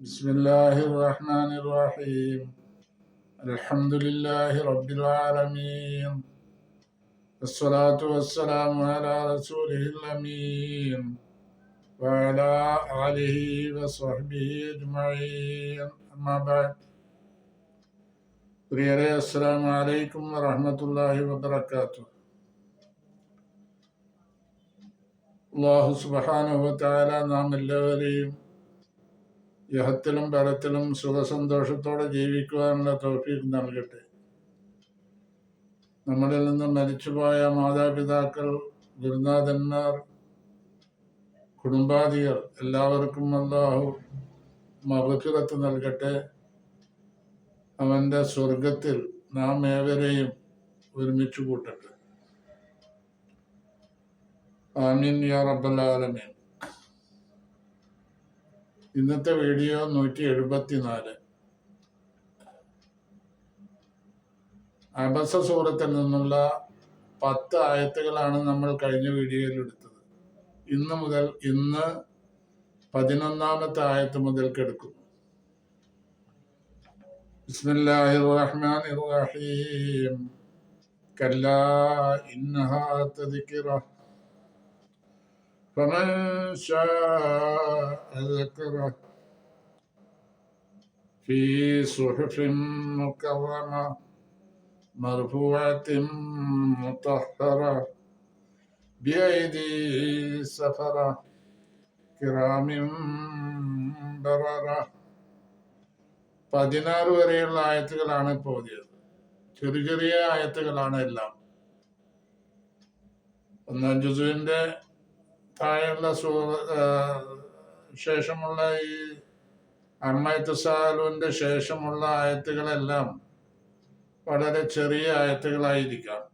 بسم الله الرحمن الرحيم الحمد لله رب العالمين الصلاة والسلام على رسوله الأمين وعلى آله وصحبه أجمعين أما بعد പ്രിയരെ അസ്സാം വലൈക്കും വറഹമത്തല്ലാഹി വബർക്കാത്തു അള്ളാഹു സുബാനുഭവത്തായ നാം എല്ലാവരെയും യഹത്തിലും പരത്തിലും സുഖസന്തോഷത്തോടെ ജീവിക്കുവാനുള്ള തോഫീക്ക് നൽകട്ടെ. നമ്മളിൽ നിന്ന് മരിച്ചുപോയ മാതാപിതാക്കൾ ഗുരുനാഥന്മാർ കുടുംബാദികൾ എല്ലാവർക്കും അല്ലാഹു മബക്കിറത്ത് നൽകട്ടെ. അവന്റെ സ്വർഗത്തിൽ നാം ഏവരെയും ഒരുമിച്ച് കൂട്ടട്ടെ. ആമീൻ യാ റബ്ബൽ ആലമീൻ. ഇന്നത്തെ വീഡിയോ നൂറ്റി എഴുപത്തിനാല്. അബസ സൂറത്തിൽ നിന്നുള്ള പത്ത് ആയത്തുകളാണ് നമ്മൾ കഴിഞ്ഞ വീഡിയോയിൽ എടുത്തത്. ഇന്ന് മുതൽ ഇന്ന് പതിനൊന്നാമത്തെ ആയത്ത് മുതൽ എടുക്കുന്നു. ബിസ്മില്ലാഹി റഹീം കല്ലാ ഇന്നഹാ തദ്കിറ فمن شاء ذكره في صحف مكرمة مرفوعة مطهرة بأيدي سفرة كرام بررة പതിനാറ് വരെയുള്ള ആയത്തുകളാണ് ഇപ്പോൾ ഓതിയത് ചെറിയ ചെറിയ ആയത്തുകളാണ് എല്ലാം ഒന്നാം ജുസുവിന്റെ താഴെയുള്ള ശേഷമുള്ള ഈ അമ്മയത്തുസാലുവിന്റെ ശേഷമുള്ള ആയത്തുകളെല്ലാം വളരെ ചെറിയ ആയത്തുകളായിരിക്കാം.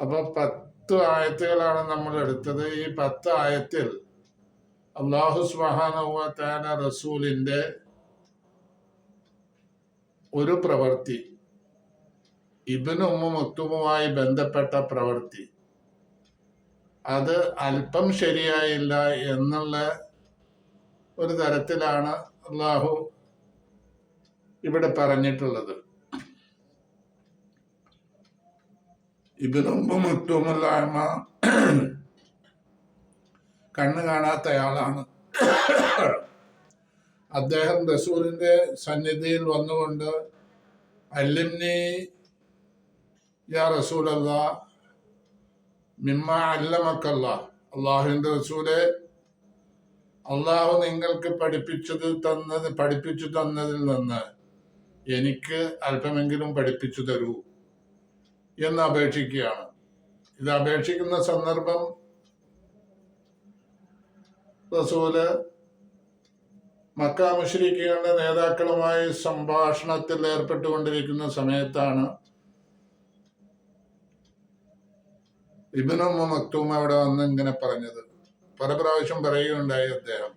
അപ്പൊ പത്ത് ആയത്തുകളാണ് നമ്മൾ എടുത്തത്. ഈ പത്ത് ആയത്തിൽ അള്ളാഹു സുബാന റസൂലിന്റെ ഒരു പ്രവൃത്തി ഇബിന് ഉമ്മ മക്തുമുമായി ബന്ധപ്പെട്ട പ്രവൃത്തി. അത് അല്പം ശരിയായില്ല എന്നുള്ള ഒരു തരത്തിലാണ് അള്ളാഹു ഇവിടെ പറഞ്ഞിട്ടുള്ളത്. ഇബിന് ഉമ്മ കണ്ണു കണ്ണ് കാണാത്തയാളാണ് അദ്ദേഹം റസൂലിന്റെ സന്നിധിയിൽ വന്നുകൊണ്ട് അല്ലിംനി യാ റസൂലല്ല മിമ്മ അല്ലമക്കല്ല. അള്ളാഹുവിന്റെ റസൂലെ അള്ളാഹു നിങ്ങൾക്ക് പഠിപ്പിച്ചത് തന്നത് പഠിപ്പിച്ചു തന്നതിൽ നിന്ന് എനിക്ക് അല്പമെങ്കിലും പഠിപ്പിച്ചു തരൂ എന്ന് അപേക്ഷിക്കുകയാണ്. ഇത് അപേക്ഷിക്കുന്ന സന്ദർഭം റസൂൽ മക്ക മുഷരിക്കുകളുടെ നേതാക്കളുമായി സംഭാഷണത്തിൽ ഏർപ്പെട്ടുകൊണ്ടിരിക്കുന്ന സമയത്താണ് ഇബിനും മക്തൂം അവിടെ വന്ന് ഇങ്ങനെ പറഞ്ഞത്. പല പ്രാവശ്യം പറയുകയുണ്ടായി അദ്ദേഹം.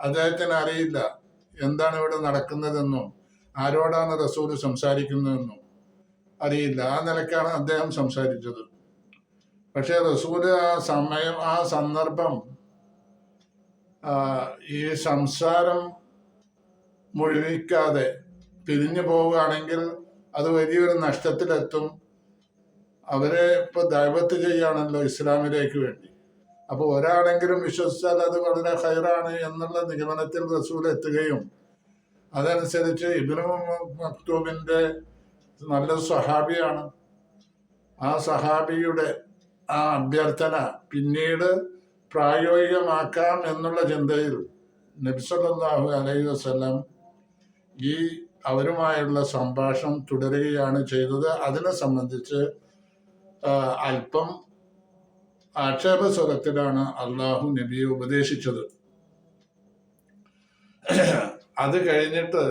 അദ്ദേഹത്തിന് അറിയില്ല എന്താണ് ഇവിടെ നടക്കുന്നതെന്നും ആരോടാണ് റസൂൽ സംസാരിക്കുന്നതെന്നും. അറിയില്ല. ആ നിലക്കാണ് അദ്ദേഹം സംസാരിച്ചത്. പക്ഷെ റസൂൽ ആ സമയം ആ സന്ദർഭം ഈ സംസാരം മുഴുവിക്കാതെ പിരിഞ്ഞു പോവുകയാണെങ്കിൽ അത് വലിയൊരു നഷ്ടത്തിലെത്തും. അവരെ ഇപ്പൊ ദൈവത്ത് ചെയ്യാണല്ലോ ഇസ്ലാമിലേക്ക് വേണ്ടി. അപ്പൊ ഒരാളെങ്കിലും വിശ്വസിച്ചാൽ അത് വളരെ ഹൈറാണ് എന്നുള്ള നിഗമനത്തിൽ റസൂൽ എത്തുകയും അതനുസരിച്ച് ഇബ്നു മക്തൂബിന്റെ നല്ല സഹാബിയാണ് ആ സഹാബിയുടെ ആ അഭ്യർത്ഥന പിന്നീട് പ്രായോഗികമാക്കാം എന്നുള്ള ചിന്തയിൽ നബ്സല്ലാഹു അലൈഹി വസ്ലം ഈ അവരുമായുള്ള സംഭാഷണം തുടരുകയാണ് ചെയ്തത്. അതിനെ സംബന്ധിച്ച് അല്പം ആക്ഷേപ സ്വരത്തിലാണ് അള്ളാഹു നബിയെ ഉപദേശിച്ചത്. അത് കഴിഞ്ഞിട്ട്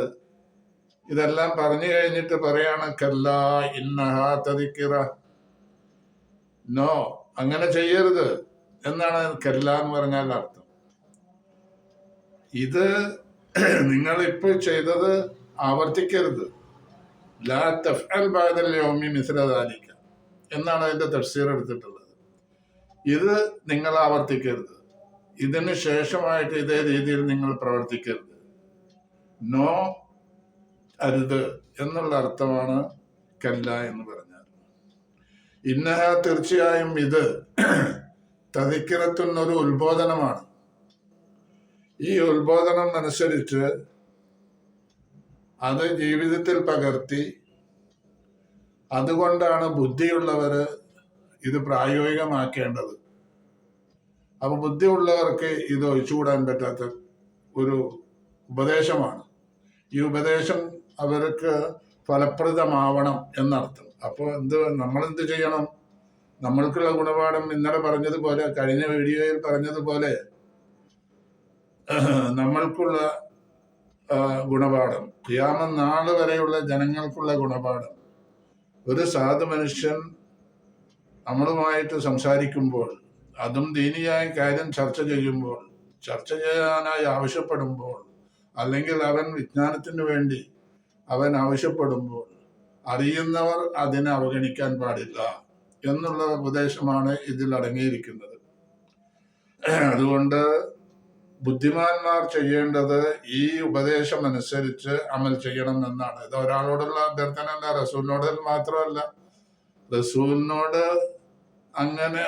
ഇതെല്ലാം പറഞ്ഞു കഴിഞ്ഞിട്ട് പറയാണ് കല്ല ഇന്നഹാ തതിക്കിറ നോ അങ്ങനെ ചെയ്യരുത് എന്നാണ് കല്ല എന്ന് പറഞ്ഞാൽ അർത്ഥം. ഇത് നിങ്ങൾ ഇപ്പോൾ ചെയ്തത് ആവർത്തിക്കരുത്. ലാ തഫ്അൽ ബാദൽ യൗമി മിസ്ലദാലിക്ക എന്നാണ് അതിന്റെ തഫ്സീർ എടുത്തിട്ടുള്ളത്. ഇത് നിങ്ങൾ ആവർത്തിക്കരുത്. ഇതിന് ശേഷമായിട്ട് ഇതേ രീതിയിൽ നിങ്ങൾ പ്രവർത്തിക്കരുത്. നോ അരുത് എന്നുള്ള അർത്ഥമാണ് കല്ല എന്ന് പറഞ്ഞാൽ. ഇന്നഹ തീർച്ചയായും ഇത് തതിക്കിറത്തുന്നൊരു ഉത്ബോധനമാണ്. ഈ ഉത്ബോധനം അനുസരിച്ച് അത് ജീവിതത്തിൽ പകർത്തി അതുകൊണ്ടാണ് ബുദ്ധിയുള്ളവർ ഇത് പ്രായോഗികമാക്കേണ്ടത്. അപ്പൊ ബുദ്ധിയുള്ളവർക്ക് ഇത് ഒഴിച്ചുകൂടാൻ പറ്റാത്ത ഒരു ഉപദേശമാണ്. ഈ ഉപദേശം അവർക്ക് ഫലപ്രദമാവണം എന്നർത്ഥം. അപ്പോൾ എന്ത് നമ്മൾ എന്ത് ചെയ്യണം? നമ്മൾക്കുള്ള ഗുണപാഠം ഇന്നലെ പറഞ്ഞതുപോലെ കഴിഞ്ഞ വീഡിയോയിൽ പറഞ്ഞതുപോലെ നമ്മൾക്കുള്ള ഗുണപാഠം. ക്യാമ നാൾ വരെയുള്ള ജനങ്ങൾക്കുള്ള ഗുണപാഠം. ഒരു സാധു മനുഷ്യൻ നമ്മളുമായിട്ട് സംസാരിക്കുമ്പോൾ അതും ദീനിയായ കാര്യം ചർച്ച ചെയ്യുമ്പോൾ ചർച്ച ചെയ്യാനായി ആവശ്യപ്പെടുമ്പോൾ അല്ലെങ്കിൽ അവൻ വിജ്ഞാനത്തിന് വേണ്ടി അവൻ ആവശ്യപ്പെടുമ്പോൾ അറിയുന്നവർ അതിനെ അവഗണിക്കാൻ പാടില്ല എന്നുള്ള ഉപദേശമാണ് ഇതിൽ അടങ്ങിയിരിക്കുന്നത്. അതുകൊണ്ട് ബുദ്ധിമാന്മാർ ചെയ്യേണ്ടത് ഈ ഉപദേശം അനുസരിച്ച് അമൽ ചെയ്യണം എന്നാണ്. ഇത് ഒരാളോടുള്ള അഭ്യർത്ഥന അല്ല റസൂലിനോട് മാത്രമല്ല. റസൂലിനോട് അങ്ങനെ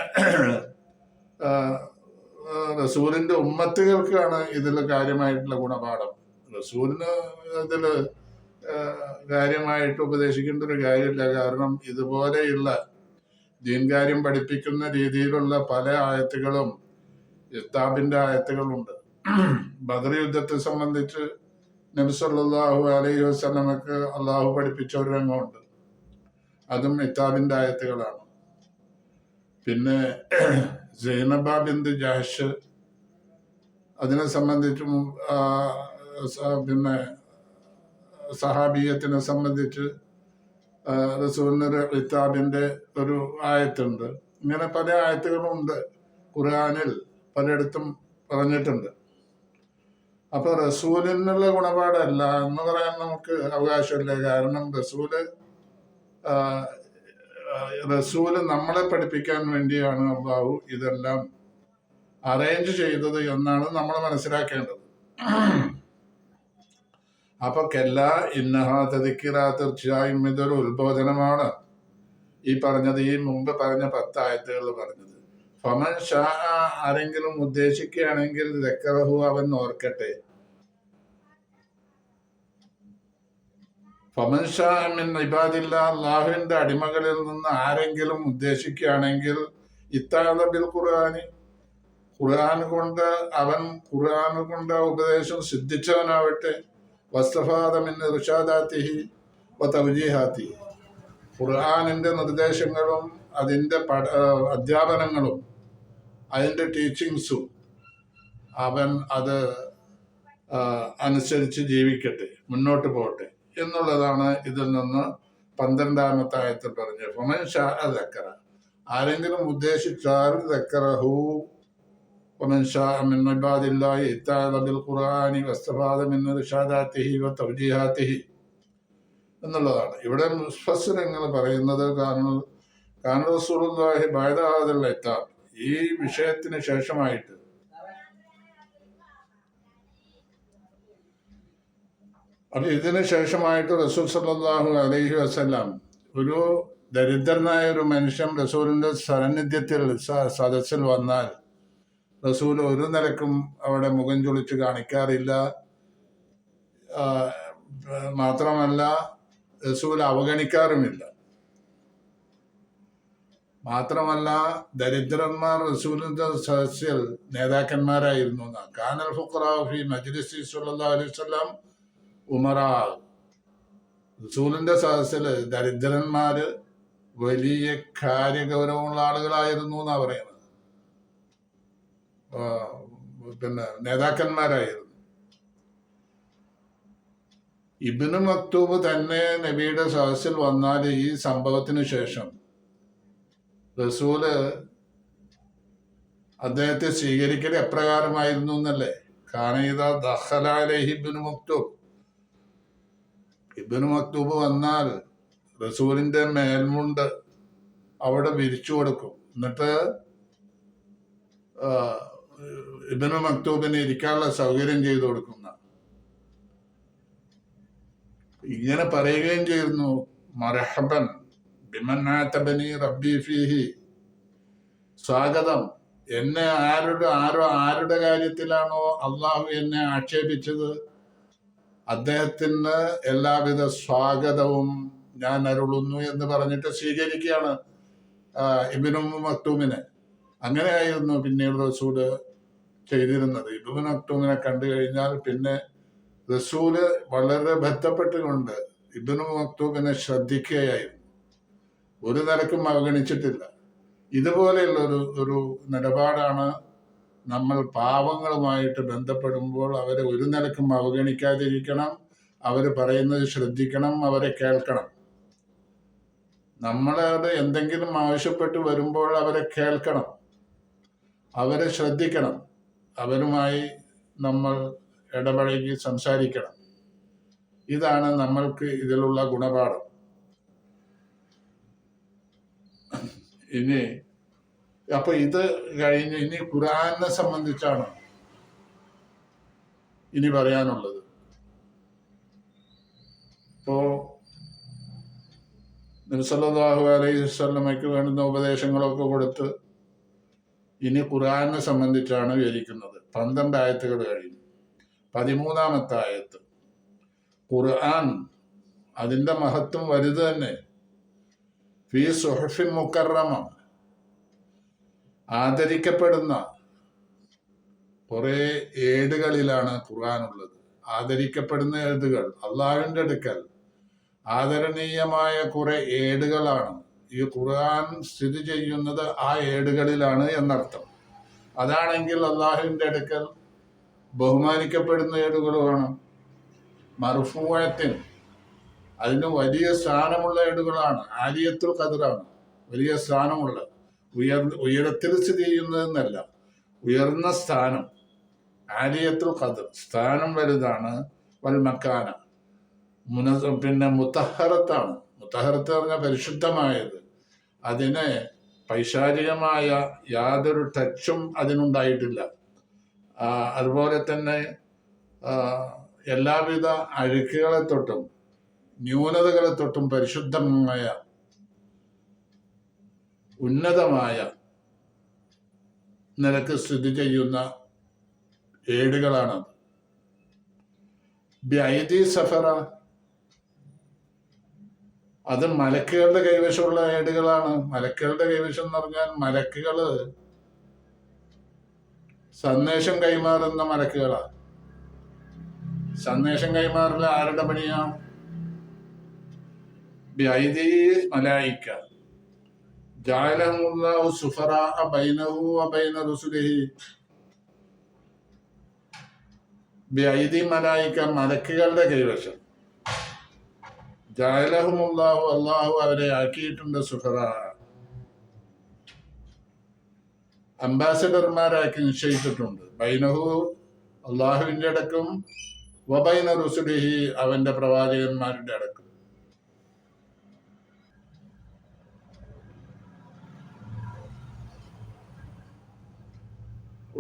റസൂലിന്റെ ഉമ്മത്തുകൾക്കാണ് ഇതിൽ കാര്യമായിട്ടുള്ള ഗുണപാഠം. റസൂലിന് ഇതിൽ കാര്യമായിട്ട് ഉപദേശിക്കേണ്ട ഒരു കാര്യമില്ല. കാരണം ഇതുപോലെയുള്ള ദീൻകാര്യം പഠിപ്പിക്കുന്ന രീതിയിലുള്ള പല ആയത്തുകളും ഇത്താബിന്റെ ആയത്തുകളുണ്ട്. ബദർ യുദ്ധത്തെ സംബന്ധിച്ച് നബി സല്ലല്ലാഹു അലൈഹി വസല്ലമക്ക് അള്ളാഹു പഠിപ്പിച്ച ഒരു രംഗമുണ്ട്. അതും ഇത്താബിന്റെ ആയത്തുകളാണ്. പിന്നെ സൈനബ ബിന്ദു ജാഷ് അതിനെ സംബന്ധിച്ചും പിന്നെ സഹാബീയത്തിനെ സംബന്ധിച്ച് റസൂലിന് ഒരു ഇത്താബിന്റെ ഒരു ആയത്തുണ്ട്. ഇങ്ങനെ പല ആയത്തുകളും ഉണ്ട് ഖുർആനിൽ പലയിടത്തും പറഞ്ഞിട്ടുണ്ട്. അപ്പൊ റസൂലിനുള്ള ഗുണപാടല്ല എന്ന് പറയാൻ നമുക്ക് അവകാശമില്ല. കാരണം റസൂൽ റസൂൽ നമ്മളെ പഠിപ്പിക്കാൻ വേണ്ടിയാണ് അള്ളാഹു ഇതെല്ലാം അറേഞ്ച് ചെയ്തത് എന്നാണ് നമ്മൾ മനസ്സിലാക്കേണ്ടത്. അപ്പൊ കെല്ല ഇന്നഹ തതിക്കിറ തീർച്ചയായും ഇതൊരു ഉത്ബോധനമാണ് ഈ പറഞ്ഞത്. ഈ മുമ്പ് പറഞ്ഞ പത്ത് ആയത്തുകൾ പറഞ്ഞത്. ഫമൻ ഷാ ആരെങ്കിലും ഉദ്ദേശിക്കുകയാണെങ്കിൽ ദക്കറഹു അവൻ ഓർക്കട്ടെ. ഫമൻ ഷാ മിൻ ഇബാദില്ല അള്ളാഹുവിന്റെ അടിമകളിൽ നിന്ന് ആരെങ്കിലും ഉദ്ദേശിക്കുകയാണെങ്കിൽ ഇത്താദബിൽ ഖുർആാനി ഖുർആൻ കൊണ്ട് അവൻ ഖുർആൻ കൊണ്ട് ഉപദേശം സിദ്ധിച്ചവനാവട്ടെ. വസ്തഫാദമിൻ ഋഷാദാത്തിഹി തൗജീഹാത്തി ഖുർആാനിന്റെ നിർദ്ദേശങ്ങളും അതിന്റെ പഠ അധ്യാപനങ്ങളും അതിന്റെ ടീച്ചിങ്സും അവൻ അത് ആ, അനുസരിച്ച് ജീവിക്കട്ടെ മുന്നോട്ട് പോകട്ടെ എന്നുള്ളതാണ് ഇതിൽ നിന്ന് പന്ത്രണ്ടാമത്തെ ആയത്തിൽ പറഞ്ഞത് ഫമൻ ഷാ ദക്കറ ആരെങ്കിലും ഉദ്ദേശിച്ചാൽ ദക്കറഹു ومن شاء من عباد الله اتعظ بالقرآن واستفاد من إرشاداته وتوجيهاته എന്നുള്ളതാണ് ഇവിടെ മുസ്ഫസ്സരങ്ങൾ പറയുന്നത് കാരണം കാരണം റസൂലുള്ളാഹി ബഅദ എത്താം ഈ വിഷയത്തിന് ശേഷമായിട്ട്. അപ്പൊ ഇതിന് ശേഷമായിട്ട് റസൂൽ സല്ലാഹു അലൈഹി വസല്ലം ഒരു ദരിദ്രനായ ഒരു മനുഷ്യൻ റസൂലിന്റെ സാന്നിധ്യത്തിൽ സദസ്സിൽ വന്നാൽ റസൂൽ ഒരു നിലക്കും അവിടെ മുഖം ചൊളിച്ച് കാണിക്കാറില്ല. മാത്രമല്ല റസൂൽ അവഗണിക്കാറുമില്ല. മാത്രമല്ല ദരിദ്രന്മാർ റസൂലിന്റെ സദസ്സിൽ നേതാക്കന്മാരായിരുന്നു. കാനൽ ഫുഖറാഫി മജ്ലിസി വസല്ലം ഉമറാ. റസൂലിന്റെ സദസ്സിൽ ദരിദ്രന്മാര് വലിയ കാര്യഗൗരവമുള്ള ആളുകളായിരുന്നു എന്നാ പറയുന്നത്. പിന്നെ നേതാക്കന്മാരായിരുന്നു. ഇബിന് മക്തൂബ് തന്നെ നബിയുടെ സദസ്സിൽ വന്നാൽ ഈ സംഭവത്തിന് ശേഷം റസൂൽ അദ്ദേഹത്തെ സ്വീകരിക്കൽ എപ്രകാരമായിരുന്നു എന്നല്ലേ? കാനീത ദഹലാലഹി ഇബിന് മക്തൂബ്. ഇബിന് മക്തൂബ് വന്നാൽ റസൂലിന്റെ മേൽമുണ്ട് അവിടെ വിരിച്ചു കൊടുക്കും. എന്നിട്ട് ഇബിന് മക്തൂബിന് ഇരിക്കാനുള്ള സൗകര്യം ചെയ്തു കൊടുക്കുന്ന ഇങ്ങനെ പറയുകയും ചെയ്യുന്നു മർഹബൻ ബിമന്നാത്തബനി റബ്ബി സ്വാഗതം. എന്നെ ആരുടെ ആരോ ആരുടെ കാര്യത്തിലാണോ അള്ളാഹു എന്നെ ആക്ഷേപിച്ചത്? അദ്ദേഹത്തിന് എല്ലാവിധ സ്വാഗതവും ഞാൻ അരുളുന്നു എന്ന് പറഞ്ഞിട്ട് സ്വീകരിക്കുകയാണ് ഇബിനും മക്തൂമിനെ. അങ്ങനെയായിരുന്നു പിന്നീട് റസൂൽ ചെയ്തിരുന്നത്. ഇബ്നു മക്തൂമിനെ കണ്ടു കഴിഞ്ഞാൽ പിന്നെ റസൂൽ വളരെ ബന്ധപ്പെട്ടുകൊണ്ട് ഇബ്നു മക്തൂമിനെ ശ്രദ്ധിക്കുകയായിരുന്നു. ഒരു നിലക്കും അവഗണിച്ചിട്ടില്ല. ഇതുപോലെയുള്ള ഒരു ഒരു നിലപാടാണ് നമ്മൾ പാവങ്ങളുമായിട്ട് ബന്ധപ്പെടുമ്പോൾ അവരെ ഒരു നിലക്കും അവഗണിക്കാതിരിക്കണം. അവർ പറയുന്നത് ശ്രദ്ധിക്കണം അവരെ കേൾക്കണം. നമ്മളത് എന്തെങ്കിലും ആവശ്യപ്പെട്ട് വരുമ്പോൾ അവരെ കേൾക്കണം. അവരെ ശ്രദ്ധിക്കണം. അവരുമായി നമ്മൾ ഇടപഴകി സംസാരിക്കണം. ഇതാണ് നമ്മൾക്ക് ഇതിലുള്ള ഗുണപാഠം. ഇനി അപ്പൊ ഇത് കഴിഞ്ഞ് ഇനി ഖുറാനെ സംബന്ധിച്ചാണ് ഇനി പറയാനുള്ളത്. ഇപ്പോ നിർസല്ലാഹു അലൈഹി വസല്ലമയ്ക്ക് വേണ്ടുന്ന ഉപദേശങ്ങളൊക്കെ കൊടുത്ത് ഇനി ഖുറാനെ സംബന്ധിച്ചാണ് വിവരിക്കുന്നത്. പന്ത്രണ്ട് ആയത്തുകൾ കഴിഞ്ഞു. പതിമൂന്നാമത്തെ ആയത്ത്. ഖുർആൻ അതിന്റെ മഹത്വം വലുത് തന്നെ. ഫി സുഹഫിൻ മുക്കറമ. ആദരിക്കപ്പെടുന്ന കുറെ ഏടുകളിലാണ് ഖുർആൻ ഉള്ളത് ആദരിക്കപ്പെടുന്ന ഏടുകൾ അള്ളാഹുവിന്റെ അടുക്കൽ ആദരണീയമായ കുറെ ഏടുകളാണ്. ഈ ഖുർആൻ സ്ഥിതി ചെയ്യുന്നത് ആ ഏടുകളിലാണ് എന്നർത്ഥം. അതാണെങ്കിൽ അള്ളാഹുവിന്റെ അടുക്കൽ ബഹുമാനിക്കപ്പെടുന്ന ഏടുകളുമാണ്. മർഫൂയത്തിന് അതിന് വലിയ സ്ഥാനമുള്ള ഏടുകളാണ്. ആലിയത്തുൽ കതിറാണ് വലിയ സ്ഥാനമുള്ള ഉയർ ഉയരത്തിൽ സ്ഥിതി ചെയ്യുന്നതെന്നല്ല ഉയർന്ന സ്ഥാനം. ആലിയത്തുൽ കതിർ സ്ഥാനം വലുതാണ് വൽ മക്കാന മുന പിന്നെ മുത്തഹറത്താണ്. മുത്തഹറത്ത് പറഞ്ഞാൽ പരിശുദ്ധമായത്. അതിനെ പൈശാചികമായ യാതൊരു ടച്ചും അതിനുണ്ടായിട്ടില്ല. അതുപോലെ തന്നെ എല്ലാവിധ അഴുക്കുകളെ തൊട്ടും ന്യൂനതകളെ തൊട്ടും പരിശുദ്ധമായ ഉന്നതമായ നിലയ്ക്ക് സ്ഥിതി ചെയ്യുന്ന ഏടുകളാണത്. ബൈദി സഫറ അത് മലക്കുകളുടെ കൈവശമുള്ള ഏടുകളാണ്. മലക്കുകളുടെ കൈവശം എന്ന് പറഞ്ഞാൽ മലക്കുകൾ സന്ദേശം കൈമാറുന്ന മലക്കുകളാണ്. സന്ദേശം കൈമാറുന്ന ആരുടെ പണിയാണ് മലായിക്ക ബൈനഹു വബൈന മലക്കുകളുടെ കൈവശം. ജാലഹുമുല്ലാഹു അള്ളാഹു അവരെ ആക്കിയിട്ടുണ്ട് സുഹറ അംബാസഡർമാരാക്കി നിശ്ചയിച്ചിട്ടുണ്ട്. ബൈനഹു അള്ളാഹുവിന്റെ അടക്കം വബൈന പ്രവാചകന്മാരുടെ അടക്കം.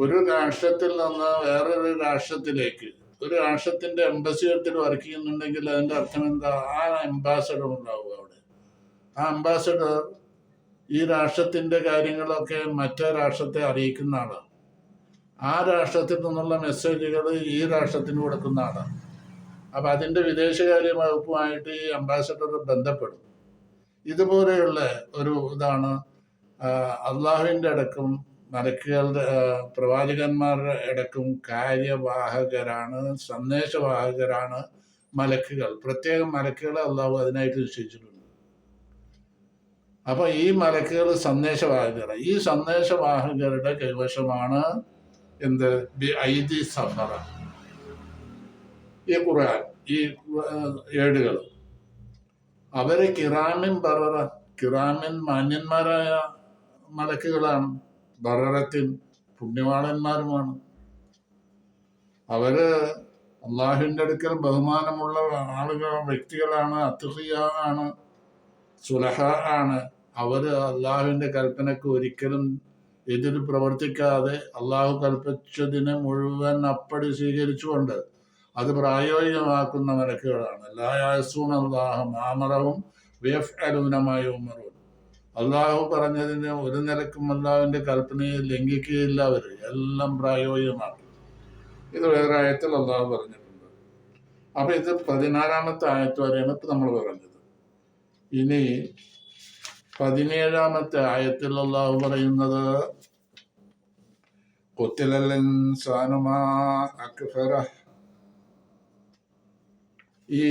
ഒരു രാഷ്ട്രത്തിൽ നിന്ന് വേറൊരു രാഷ്ട്രത്തിലേക്ക് ഒരു രാഷ്ട്രത്തിന്റെ എംബസിയത്തിൽ വർക്ക് ചെയ്യുന്നുണ്ടെങ്കിൽ അതിന്റെ അർത്ഥം എന്താ? ആ അംബാസഡർ ഉണ്ടാവുക അവിടെ. ആ അംബാസഡർ ഈ രാഷ്ട്രത്തിന്റെ കാര്യങ്ങളൊക്കെ മറ്റേ രാഷ്ട്രത്തെ അറിയിക്കുന്ന ആളാണ്. ആ രാഷ്ട്രത്തിൽ നിന്നുള്ള മെസ്സേജുകൾ ഈ രാഷ്ട്രത്തിന് കൊടുക്കുന്ന ആളാണ്. അപ്പൊ അതിന്റെ വിദേശകാര്യ വകുപ്പുമായിട്ട് ഈ അംബാസഡർ ബന്ധപ്പെടും. ഇതുപോലെയുള്ള ഒരു ഇതാണ് അള്ളാഹുവിന്റെ അടക്കം മലക്കുകളുടെ പ്രവാചകന്മാരുടെ ഇടക്കും കാര്യവാഹകരാണ് സന്ദേശവാഹകരാണ് മലക്കുകൾ. പ്രത്യേകം മലക്കുകളെ അള്ളാഹു അതിനായിട്ട് നിശ്ചയിച്ചിട്ടുണ്ട്. അപ്പൊ ഈ മലക്കുകൾ സന്ദേശവാഹകർ ഈ സന്ദേശവാഹകരുടെ കൈവശമാണ് എന്ത്? ഐതി സഫറ. ഈ ഖുർആൻ ഈ ഏടുകൾ. അവരെ കിറാമിൻ ബററ കിറാമിൻ മാന്യന്മാരായ മലക്കുകളാണ്. ബററത്തിൻ പുണ്യവാളന്മാരുമാണ്. അവർ അള്ളാഹുവിന്റെ അടുക്കൽ ബഹുമാനമുള്ള ആളുകൾ വ്യക്തികളാണ് അത്തുഹിയ സുലഹ ആണ്. അവർ അള്ളാഹുവിന്റെ കൽപ്പനക്ക് ഒരിക്കലും എതിർ പ്രവർത്തിക്കാതെ അള്ളാഹു കൽപ്പിച്ചതിനെ മുഴുവൻ അപ്പടി സ്വീകരിച്ചുകൊണ്ട് അത് പ്രായോഗികമാക്കുന്ന മലക്കുകളാണ്. ലായാസൂൺ അള്ളാഹു മാമറവും വേഫ് അലൂനമായ അള്ളാഹു പറഞ്ഞതിന് ഒരു നിലക്കും അള്ളാഹുവിന്റെ കൽപ്പനയെ ലംഘിക്കുകയില്ല അവർ. എല്ലാം പ്രായോഗികമാണ്. ഇത് വേറെ ആയത്തിൽ അള്ളാഹു പറഞ്ഞിട്ടുണ്ട്. അപ്പൊ ഇത് പതിനാറാമത്തെ ആയത്ത് വരെയാണ് ഇപ്പൊ നമ്മൾ പറഞ്ഞത്. ഇനി പതിനേഴാമത്തെ ആയത്തിൽ അള്ളാഹു പറയുന്നത് ഈ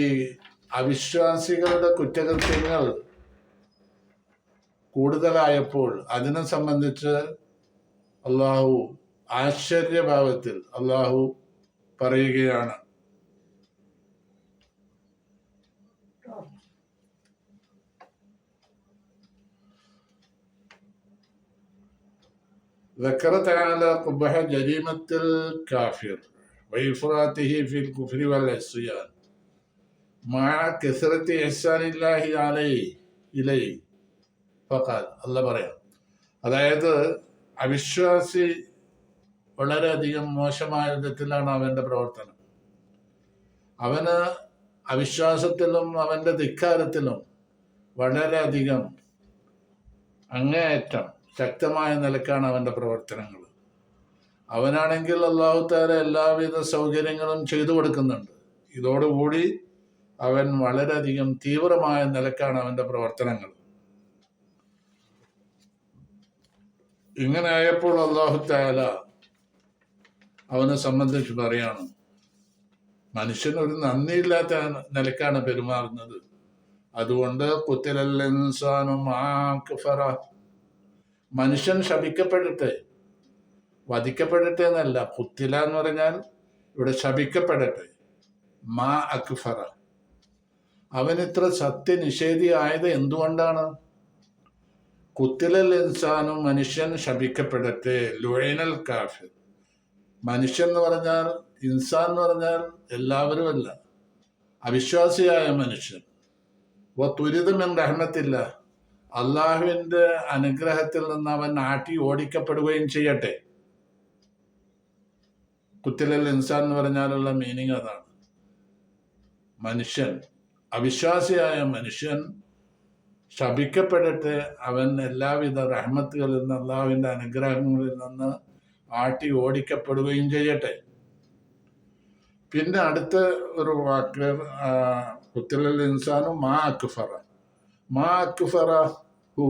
അവിശ്വാസികളുടെ കുറ്റകൃത്യങ്ങൾ കൂടുതലായപ്പോൾ അതിനെ സംബന്ധിച്ച് അള്ളാഹു ആശ്ചര്യഭാവത്തിൽ അള്ളാഹു പറയുകയാണ് ذكر تعالى قبح جريمة الكافر وإفراطه في الكفر والعصيان مع كثرة إحسان الله عليه إليه ഫക്കാൽ അല്ല പറയാം. അതായത് അവിശ്വാസി വളരെയധികം മോശമായ വിധത്തിലാണ് അവന്റെ പ്രവർത്തനം. അവന് അവിശ്വാസത്തിലും അവന്റെ ധിക്കാരത്തിലും വളരെയധികം അങ്ങേയറ്റം ശക്തമായ നിലക്കാണ് അവന്റെ പ്രവർത്തനങ്ങൾ. അവനാണെങ്കിൽ അള്ളാഹുത്താര എല്ലാവിധ സൗകര്യങ്ങളും ചെയ്തു കൊടുക്കുന്നുണ്ട്. ഇതോടുകൂടി അവൻ വളരെയധികം തീവ്രമായ നിലക്കാണ് അവന്റെ പ്രവർത്തനങ്ങൾ. ഇങ്ങനെ ആയപ്പോൾ അള്ളാഹു താല അവനെ സംബന്ധിച്ച് പറയാണ് മനുഷ്യൻ ഒരു നന്ദിയില്ലാത്ത നിലക്കാണ് പെരുമാറുന്നത്. അതുകൊണ്ട് കുത്തിലല്ലിൻസാനും മനുഷ്യൻ ശപിക്കപ്പെടട്ടെ വധിക്കപ്പെടട്ടെ എന്നല്ല കുത്തില എന്ന് പറഞ്ഞാൽ ഇവിടെ ശപിക്കപ്പെടട്ടെ മാ അക്ഫറ. അവൻ ഇത്ര സത്യനിഷേധിയായത് എന്തുകൊണ്ടാണ്? കുത്തിലൽ ഇൻസാനും മനുഷ്യൻ ശപിക്കപ്പെടട്ടെ ലുഴൈനൽ കാഫിർ. മനുഷ്യൻ എന്ന് പറഞ്ഞാൽ ഇൻസാൻ എന്ന് പറഞ്ഞാൽ എല്ലാവരുമല്ല അവിശ്വാസിയായ മനുഷ്യൻ. ഓ തുരിതമെൻ റഹ്മത്തില്ല. അള്ളാഹുവിന്റെ അനുഗ്രഹത്തിൽ നിന്ന് അവൻ ആട്ടി ഓടിക്കപ്പെടുകയും ചെയ്യട്ടെ. കുത്തിലൽ ഇൻസാൻ എന്ന് പറഞ്ഞാലുള്ള മീനിങ് അതാണ്. മനുഷ്യൻ അവിശ്വാസിയായ മനുഷ്യൻ ശപിക്കപ്പെടട്ടെ അവൻ എല്ലാവിധ റഹ്മത്തുകളിൽ നിന്ന് അള്ളാഹുവിന്റെ അനുഗ്രഹങ്ങളിൽ നിന്ന് ആട്ടി ഓടിക്കപ്പെടുകയും ചെയ്യട്ടെ. പിന്നെ അടുത്ത ഒരു വാക്ക് കുത്തിലൽ ഇൻസാനും മാ അക്ഫറ. മാ അക്ഫറ ഹു.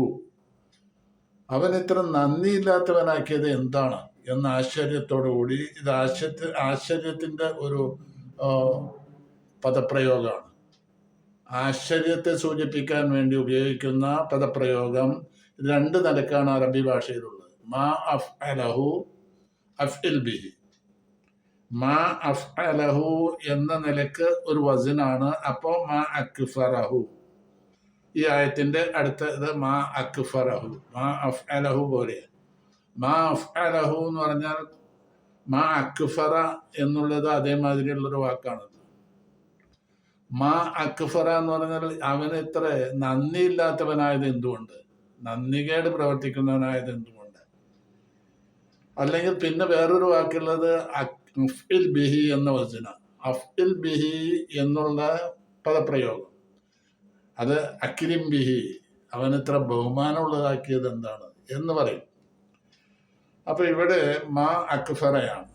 അവൻ ഇത്ര നന്ദിയില്ലാത്തവനാക്കിയത് എന്താണ് എന്ന ആശ്ചര്യത്തോടു കൂടി ഇത് ആശ്ചര്യ ആശ്ചര്യത്തിന്റെ ഒരു പദപ്രയോഗമാണ്. ആശ്ചര്യത്തെ സൂചിപ്പിക്കാൻ വേണ്ടി ഉപയോഗിക്കുന്ന പദപ്രയോഗം രണ്ട് നിലക്കാണ് അറബി ഭാഷയിലുള്ളത്. മാ അഫ് അലഹു അഫ് ബിഹി. മാ അഫ് അലഹു എന്ന നിലയ്ക്ക് ഒരു വസിനാണ്. അപ്പോ മാ അക്ഫറഹു. ഈ ആയത്തിന്റെ അടുത്തത് മാ അക്ഫറഹു. മാ അഫ് അലഹു പോലെ. മാ അഫ് അലഹു എന്ന് പറഞ്ഞാൽ മാ അക്ഫറ എന്നുള്ളത് അതേമാതിരിയുള്ളൊരു വാക്കാണ് മാ അക്ഫറ എന്ന് പറഞ്ഞാൽ അവൻ ഇത്ര നന്ദിയില്ലാത്തവനായത് എന്തുകൊണ്ട്? നന്ദികേട് പ്രവർത്തിക്കുന്നവനായത് എന്തുകൊണ്ട്? അല്ലെങ്കിൽ പിന്നെ വേറൊരു വാക്കുള്ളത് അഫ്ഇൽ ബിഹി എന്ന വചന. അഫ്ഇൽ ബിഹി എന്നുള്ള പദപ്രയോഗം. അത് അക്കിരിം ബിഹി അവൻ ഇത്ര ബഹുമാനമുള്ളതാക്കിയത് എന്താണ് എന്ന് പറയും. അപ്പൊ ഇവിടെ മാ അക്ഫറയാണ്.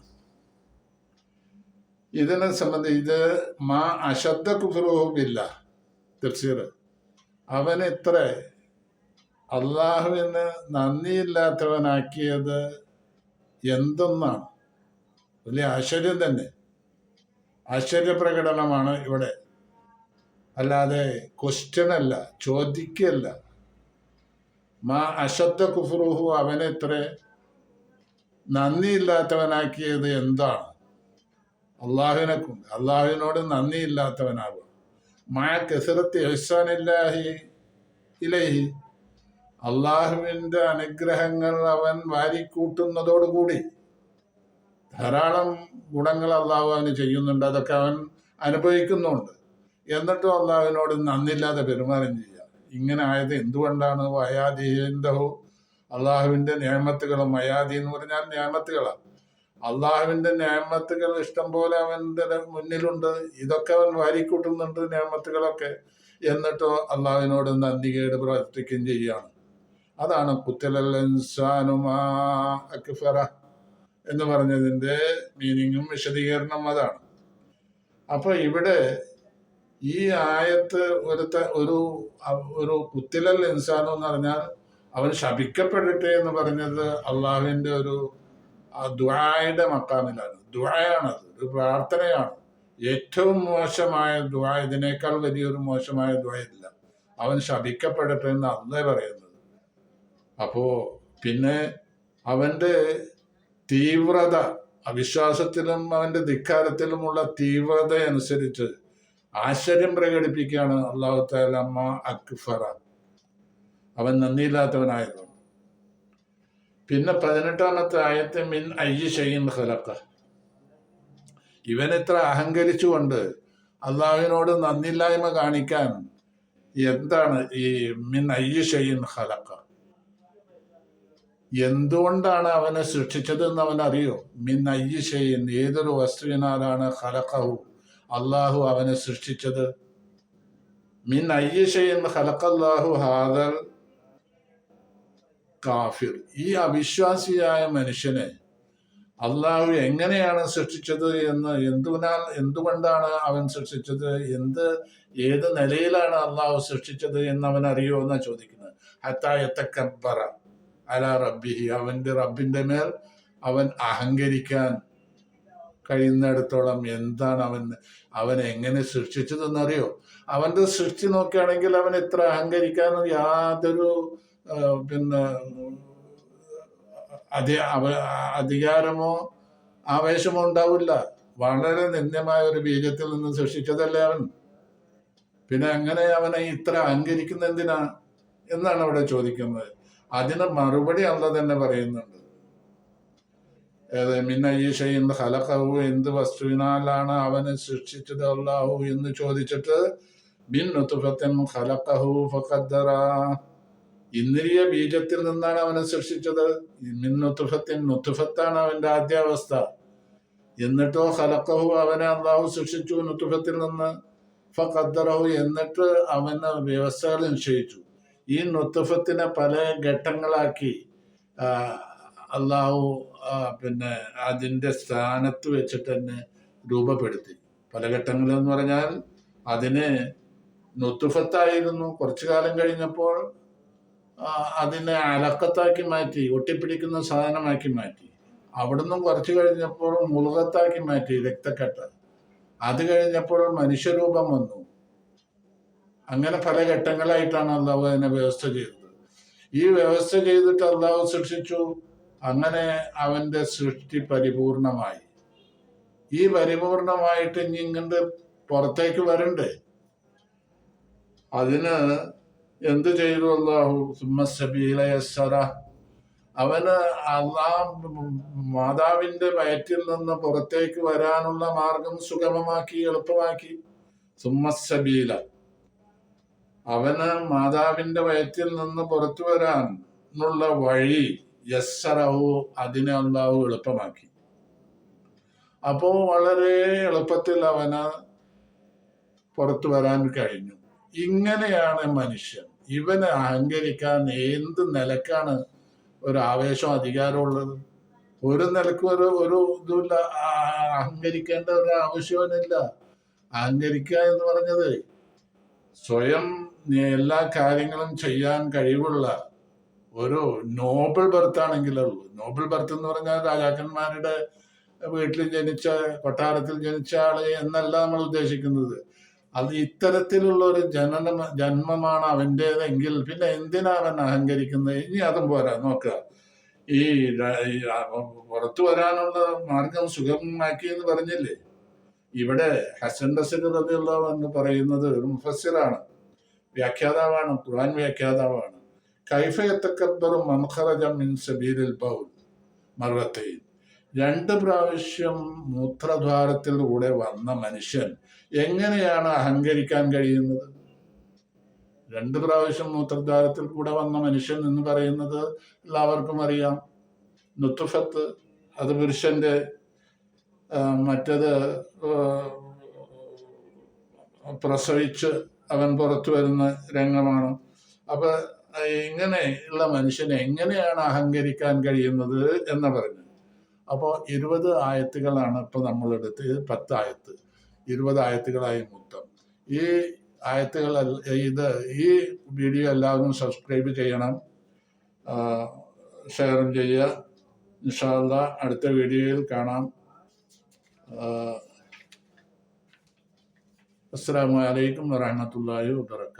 ഇതിനെ സംബന്ധിച്ച് ഇത് മാ അശബ്ദ കുഫുറുമില്ല തഫ്സീർ. അവൻ ഇത്ര. അള്ളാഹുവിന് നന്ദിയില്ലാത്തവനാക്കിയത് എന്തെന്നാണ്? വലിയ ആശ്ചര്യം തന്നെ. ആശ്ചര്യപ്രകടനമാണ് ഇവിടെ. അല്ലാതെ ക്വസ്റ്റ്യൻ അല്ല ചോദിക്കല്ല മാ അശബ്ദ കുഫുറുഹു അവനെ ഇത്ര. നന്ദിയില്ലാത്തവനാക്കിയത് എന്താണ്? അള്ളാഹുവിനെ കൊണ്ട് അള്ളാഹുവിനോട് നന്ദിയില്ലാത്തവനാകും. മായ കെസറത്ത് എഹ്സാനില്ലാഹി ഇലഹി. അള്ളാഹുവിന്റെ അനുഗ്രഹങ്ങൾ അവൻ വാരിക്കൂട്ടുന്നതോടുകൂടി ധാരാളം ഗുണങ്ങൾ അള്ളാഹു അവന് ചെയ്യുന്നുണ്ട്. അതൊക്കെ അവൻ അനുഭവിക്കുന്നുണ്ട്. എന്നിട്ടും അള്ളാഹുവിനോട് നന്ദില്ലാതെ പെരുമാറും ചെയ്യുക. ഇങ്ങനെ ആയത് എന്തുകൊണ്ടാണ്? വയാദിഹിന്ദഹു അള്ളാഹുവിന്റെ നിയമത്തുകളും മയാദി എന്ന് പറഞ്ഞാൽ നിയമത്തുകളാണ്. അള്ളാഹുവിന്റെ ഞാമത്തുകൾ ഇഷ്ടം പോലെ അവന്റെ മുന്നിലുണ്ട്. ഇതൊക്കെ അവൻ വാരിക്കൂട്ടുന്നുണ്ട് ഞാമത്തുകളൊക്കെ. എന്നിട്ടോ അള്ളാഹുവിനോട് നന്ദി കേട് പ്രവർത്തിക്കുകയും ചെയ്യുകയാണ്. അതാണ് അക്ഫറ എന്ന് പറഞ്ഞതിന്റെ മീനിങ്ങും വിശദീകരണം അതാണ്. അപ്പൊ ഇവിടെ ഈ ആയത്ത് ഒരു ഒരു ഒരു കുത്തിലൽ ഇൻസാനു എന്ന് പറഞ്ഞാൽ അവൻ ശപിക്കപ്പെടട്ടെ എന്ന് പറഞ്ഞത് അള്ളാഹുവിന്റെ ഒരു ദ്വായുടെ മക്കാമിലാണ്. അത്. ഒരു പ്രാർത്ഥനയാണ്. ഏറ്റവും മോശമായ ദുആ ഇതിനേക്കാൾ വലിയൊരു മോശമായ ദുആയില്ല അവൻ ശപിക്കപ്പെടട്ടെ എന്ന് അന്നേ പറയുന്നത്. അപ്പോ പിന്നെ അവന്റെ തീവ്രത അവിശ്വാസത്തിലും അവന്റെ ധിക്കാരത്തിലുമുള്ള തീവ്രത അനുസരിച്ച് ആശ്ചര്യം പ്രകടിപ്പിക്കുകയാണ് അള്ളാഹു താലമ്മ അക്ഫറ. അവൻ നന്ദിയില്ലാത്തവനായിരുന്നു പിന്നെ പതിനെട്ടാമത്തെ ആയത്തെ മിൻ അയ്യ ഖലക്ക ഇവൻ എത്ര അഹങ്കരിച്ചുകൊണ്ട് അള്ളാഹുവിനോട് നന്ദിയില്ലായ്മ കാണിക്കാൻ എന്താണ് ഈ മിൻ അയ്യ ഷെയ്ൻ ഖലക്ക എന്തുകൊണ്ടാണ് അവനെ സൃഷ്ടിച്ചതെന്ന് അവൻ അറിയോ മിൻ അയ്യ ഷെയ്ൻ ഏതൊരു വസ്തുവിനാലാണ് ഖലഖഹു അള്ളാഹു അവനെ സൃഷ്ടിച്ചത്? മിൻ അയ്യ ചെയ്യുന്ന ഹലക്കല്ലാഹു ഹാദൽ കാഫിർ. ഈ അവിശ്വാസിയായ മനുഷ്യനെ അള്ളാഹു എങ്ങനെയാണ് സൃഷ്ടിച്ചത് എന്ന് എന്തുവിനാൽ എന്തുകൊണ്ടാണ് അവൻ സൃഷ്ടിച്ചത്? എന്ത് ഏത് നിലയിലാണ് അള്ളാഹു സൃഷ്ടിച്ചത് എന്ന് അവൻ അറിയോ എന്നാ ചോദിക്കുന്നത്. ഹത്തായത്തക്കബറ അല റബ്ബിഹി. അവന്റെ റബ്ബിന്റെ മേൽ അവൻ അഹങ്കരിക്കാൻ കഴിയുന്നിടത്തോളം എന്താണ് അവൻ അവൻ എങ്ങനെ സൃഷ്ടിച്ചതെന്നറിയോ? അവന്റെ സൃഷ്ടി നോക്കുകയാണെങ്കിൽ അവൻ എത്ര അഹങ്കരിക്കാനും യാതൊരു പിന്നെ അധി അധികാരമോ ആവേശമോ ഉണ്ടാവില്ല. വളരെ നിന്ദ്യമായ ഒരു ബീജത്തിൽ നിന്ന് സൃഷ്ടിച്ചതല്ലേ അവൻ. പിന്നെ അങ്ങനെ അവനെ ഇത്ര അഹങ്കരിക്കുന്ന എന്തിനാ എന്നാണ് അവിടെ ചോദിക്കുന്നത്. അതിന് മറുപടി അല്ല തന്നെ പറയുന്നുണ്ട്. ഏത് മിന്നയ്യഷയും ഹലഹു എന്ത് വസ്തുവിനാലാണ് അവനെ സൃഷ്ടിച്ചത് അല്ലാഹു എന്ന് ചോദിച്ചിട്ട് ബിൻ നുത്തുഫത്തൻ ഖലഖഹു ഫഖദ്ദറ. ഇന്ദ്രിയ ബീജത്തിൽ നിന്നാണ് അവനെ സൃഷ്ടിച്ചത്. മിന്നുത്തുഫത്തിൻ നുത്തുഫത്താണ് അവന്റെ ആദ്യാവസ്ഥ. എന്നിട്ടോ ഹലക്കഹു അവനെ അള്ളാഹു സൃഷ്ടിച്ചു നുത്തുഫത്തിൽ നിന്ന്. ഫഖദ്ദറഹു എന്നിട്ട് അവന് വ്യവസ്ഥകൾ നിശ്ചയിച്ചു. ഈ നുത്തുഫത്തിനെ പല ഘട്ടങ്ങളാക്കി അള്ളാഹു പിന്നെ അതിന്റെ സ്ഥാനത്ത് വെച്ചിട്ട് തന്നെ രൂപപ്പെടുത്തി. പല ഘട്ടങ്ങളെന്ന് പറഞ്ഞാൽ അതിന് നുത്തുഫത്തായിരുന്നു കുറച്ചു കാലം കഴിഞ്ഞപ്പോൾ അതിനെ അലക്കത്താക്കി മാറ്റി ഒട്ടിപ്പിടിക്കുന്ന സാധനമാക്കി മാറ്റി. അവിടുന്ന് കുറച്ചു കഴിഞ്ഞപ്പോൾ മുളുകത്താക്കി മാറ്റി രക്തക്കെട്ട്. അത് കഴിഞ്ഞപ്പോൾ മനുഷ്യരൂപം വന്നു. അങ്ങനെ പല ഘട്ടങ്ങളായിട്ടാണ് അള്ളാഹു അതിനെ വ്യവസ്ഥ ചെയ്തത്. ഈ വ്യവസ്ഥ ചെയ്തിട്ട് അള്ളാഹു സൃഷ്ടിച്ചു. അങ്ങനെ അവന്റെ സൃഷ്ടി പരിപൂർണമായി. ഈ പരിപൂർണമായിട്ട് ഇനി ഇങ്ങോട്ട് പുറത്തേക്ക് വരണ്ടേ? അതിന് എന്ത് ചെയ്തു അള്ളാഹു സുമ്മസബീലയസറ അവന് അള്ളാ മാതാവിന്റെ വയറ്റിൽ നിന്ന് പുറത്തേക്ക് വരാനുള്ള മാർഗം സുഗമമാക്കി എളുപ്പമാക്കി. സുമ്മസബീല അവന് മാതാവിന്റെ വയറ്റിൽ നിന്ന് പുറത്തു വരാൻ ഉള്ള വഴി യസ്സറഹു അതിനെ അള്ളാഹു എളുപ്പമാക്കി. അപ്പോ വളരെ എളുപ്പത്തിൽ അവന് പുറത്തു വരാൻ കഴിഞ്ഞു. ഇങ്ങനെയാണ് മനുഷ്യൻ. ഇവനെ അഹങ്കരിക്കാൻ എന്ത് നിലക്കാണ് ഒരു ആവേശം അധികാരമുള്ളത് ഒരു നിലയ്ക്ക് ഒരു ഒരു ഇതുമില്ല. അഹങ്കരിക്കേണ്ട ഒരു ആവശ്യവുമില്ല അഹങ്കരിക്കുക എന്ന് പറഞ്ഞത് സ്വയം എല്ലാ കാര്യങ്ങളും ചെയ്യാൻ കഴിവുള്ള ഒരു നോബിൾ ബർത്ത് ആണെങ്കിലേ നോബിൾ ബർത്ത് എന്ന് പറഞ്ഞാൽ രാജാക്കന്മാരുടെ വീട്ടിൽ ജനിച്ച കൊട്ടാരത്തിൽ ജനിച്ച ആൾ എന്നല്ല നമ്മൾ ഉദ്ദേശിക്കുന്നത്. അത് ഇത്തരത്തിലുള്ള ഒരു ജനന ജന്മമാണ് അവന്റെതെങ്കിൽ പിന്നെ എന്തിനാ അവൻ അഹങ്കരിക്കുന്നത്? ഇനി അതും പോരാ നോക്കുക ഈ പുറത്തു വരാനുള്ള മാർഗം സുഗമമാക്കി എന്ന് പറഞ്ഞില്ലേ? ഇവിടെ ഹസൻ റബിയുള്ള എന്ന് പറയുന്നത് ഒരു മുഫസ്സിറാണ് വ്യാഖ്യാതാവാണ് ഖുർആൻ വ്യാഖ്യാതാവാണ്. കൈഫയത്തക്കബറും മംഖറജം മിൻ സബീലിൽ ബൗൽ മർവത്തയിൽ രണ്ട് പ്രാവശ്യം മൂത്രദ്വാരത്തിലൂടെ വന്ന മനുഷ്യൻ എങ്ങനെയാണ് അഹങ്കരിക്കാൻ കഴിയുന്നത്? രണ്ട് പ്രാവശ്യം മൂത്രദ്വാരത്തിൽ കൂടെ വന്ന മനുഷ്യൻ എന്ന് പറയുന്നത് എല്ലാവർക്കും അറിയാം. നുത്തുഫത്ത് അത് പുരുഷന്റെ മറ്റത് പ്രസവിച്ച് അവൻ പുറത്തു വരുന്ന രംഗമാണ്. അപ്പൊ ഇങ്ങനെ ഉള്ള മനുഷ്യനെ എങ്ങനെയാണ് അഹങ്കരിക്കാൻ കഴിയുന്നത് എന്ന് പറഞ്ഞു. അപ്പോൾ ഇരുപത് ആയത്തുകളാണ് ഇപ്പൊ നമ്മളെടുത്ത് പത്തായത്ത്. ഇരുപത് ആയത്തുകളായി മൊത്തം. ഈ ആയത്തുകൾ ഇത് ഈ വീഡിയോ എല്ലാവരും സബ്സ്ക്രൈബ് ചെയ്യണം. ഷെയറും ചെയ്യുക. ഇൻഷാല്ല അടുത്ത വീഡിയോയിൽ കാണാം. അസ്സാം വലൈക്കും വറഹമത്തല്ലാഹി വാബർക്കാത്തു